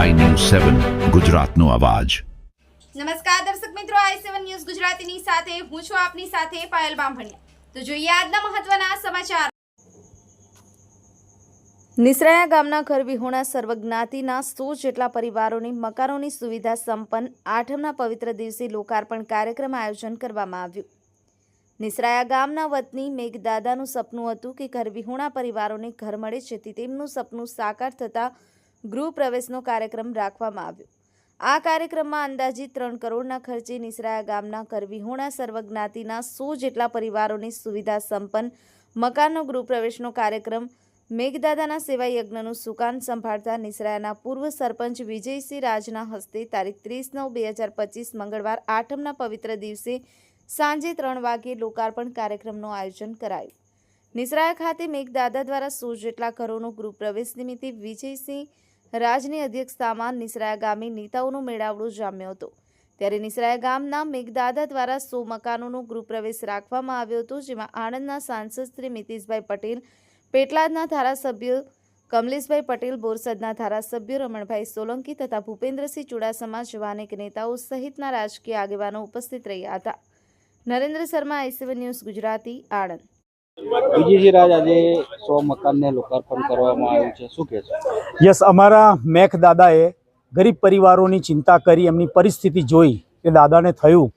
સેવન ગુજરાતનો અવાજ. નમસ્કાર દર્શક મિત્રો આઈ સેવન ન્યૂઝ ગુજરાતીની સાથે હું છું આપની સાથે પાયલ બામભણિયા. તો જોઈએ આજના મહત્વના સમાચાર. નિસરાયા ગામના ઘરવિહોણા સર્વજ્ઞાતિના સો જેટલા પરિવારોની મકાનોની સુવિધા સંપન્ન આઠમના પવિત્ર દિવસે લોકાર્પણ કાર્યક્રમ આયોજન કરવામાં આવ્યું. નિસરાયા ગામના વતની મેઘદાદાનું સપનું હતું કે ઘર વિહોણા પરિવારોને ઘર મળે જેથી તેમનું સપનું સાકાર થતાં ગૃહ પ્રવેશનો કાર્યક્રમ રાખવામાં આવ્યો. આ કાર્યક્રમમાં અંદાજિત ત્રણ કરોડના ખર્ચે નિસરાયા ગામના કરવીહોણા સર્વજ્ઞાતિના સો જેટલા પરિવારોની સુવિધા સંપન્ન, મકાનનો ગૃહપ્રવેશનો કાર્યક્રમ, મેઘદાદાના સેવા યજ્ઞનું સુકાન સંભાળતા નિસરાયાના પૂર્વ સરપંચ વિજયસિંહ રાજના હસ્તે તારીખ ત્રીસ નવ બે હજાર પચીસ મંગળવાર આઠમના પવિત્ર દિવસે સાંજે ત્રણ વાગ્યે લોકાર્પણ કાર્યક્રમનું આયોજન કરાયું. નિસરાયા ખાતે મેઘદાદા દ્વારા સો જેટલા ઘરોનો ગૃહપ્રવેશ નિમિત્તે વિજયસિંહ રાજની અધ્યક્ષતામાં નિસરાયા ગામે નેતાઓનું મેળાવડું જામ્યો હતો. ત્યારે નિસરાયા ગામના મેઘદાદા દ્વારા સો મકાનોનું ગૃહપ્રવેશ રાખવામાં આવ્યો હતો, જેમાં આણંદના સાંસદ શ્રી મિતિશભાઈ પટેલ, પેટલાદના ધારાસભ્ય કમલેશભાઈ પટેલ, બોરસદના ધારાસભ્ય રમણભાઈ સોલંકી તથા ભૂપેન્દ્રસિંહ ચુડાસમા જેવા અનેક નેતાઓ સહિતના રાજકીય આગેવાનો ઉપસ્થિત રહ્યા હતા. Narendra Sharma I C one news Gujarati, Anand. Vijayji Raj આજે સો મકાનને લોકાર્પણ કરવામાં આવ્યું છે. શું કહે છે યસ, અમારા મેઘ દાદાએ ગરીબ પરિવારોની ચિંતા કરી, એમની પરિસ્થિતિ જોઈ કે દાદાને થયું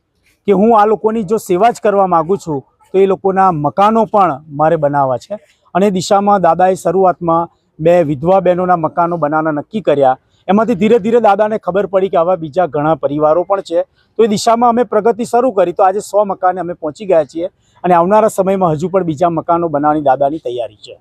કે હું આ લોકોની જો સેવા જ કરવા માગું છું, તો એ લોકોના મકાનો પણ મારે બનાવવા છે. અને દિશામાં દાદાએ શરૂઆતમાં બે વિધવા બહેનોના મકાનો બનાવવાના નક્કી કર્યા. એમાંથી ધીરે ધીરે દાદાને ખબર પડી કે આવા બીજા ઘણા પરિવારો પણ છે. તો એ દિશામાં અમે પ્રગતિ શરૂ કરી. તો આજે સો મકાને અમે પહોંચી ગયા છીએ અને આવનારા સમયમાં હજુ પણ બીજા મકાનો બનાવવાની દાદાની તૈયારી છે.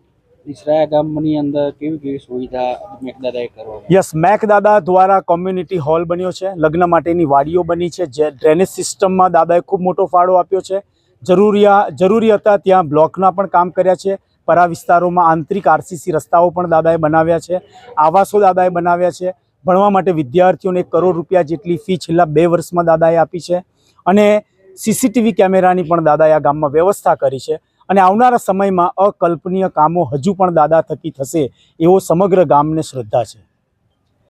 નિસરાયા ગામની અંદર કેવી કેવી સુવિધા મેઘદાદાએ કરવામાં યસ મેક દાદા દ્વારા કોમ્યુનિટી હોલ બન્યો છે. લગ્ન માટેની વાડીઓ બની છે. જે ડ્રેનેજ સિસ્ટમમાં દાદાએ ખૂબ મોટો ફાળો આપ્યો છે. જરૂરિયા જરૂરી હતા ત્યાં બ્લોકના પણ કામ કર્યા છે. પરા વિસ્તારોમાં આંતરિક આરસીસી રસ્તાઓ પણ દાદાએ બનાવ્યા છે. આવાસો દાદાએ બનાવ્યા છે. ભણવા માટે વિદ્યાર્થીઓને કરોડ રૂપિયા જેટલી ફી છેલ્લા બે વર્ષમાં દાદાએ આપી છે અને સીસીટીવી કેમેરાની પણ દાદાએ આ ગામમાં વ્યવસ્થા કરી છે અને આવનારા સમયમાં અકલ્પનીય કામો હજુ પણ દાદા થકી થશે એવો સમગ્ર ગામને શ્રદ્ધા છે.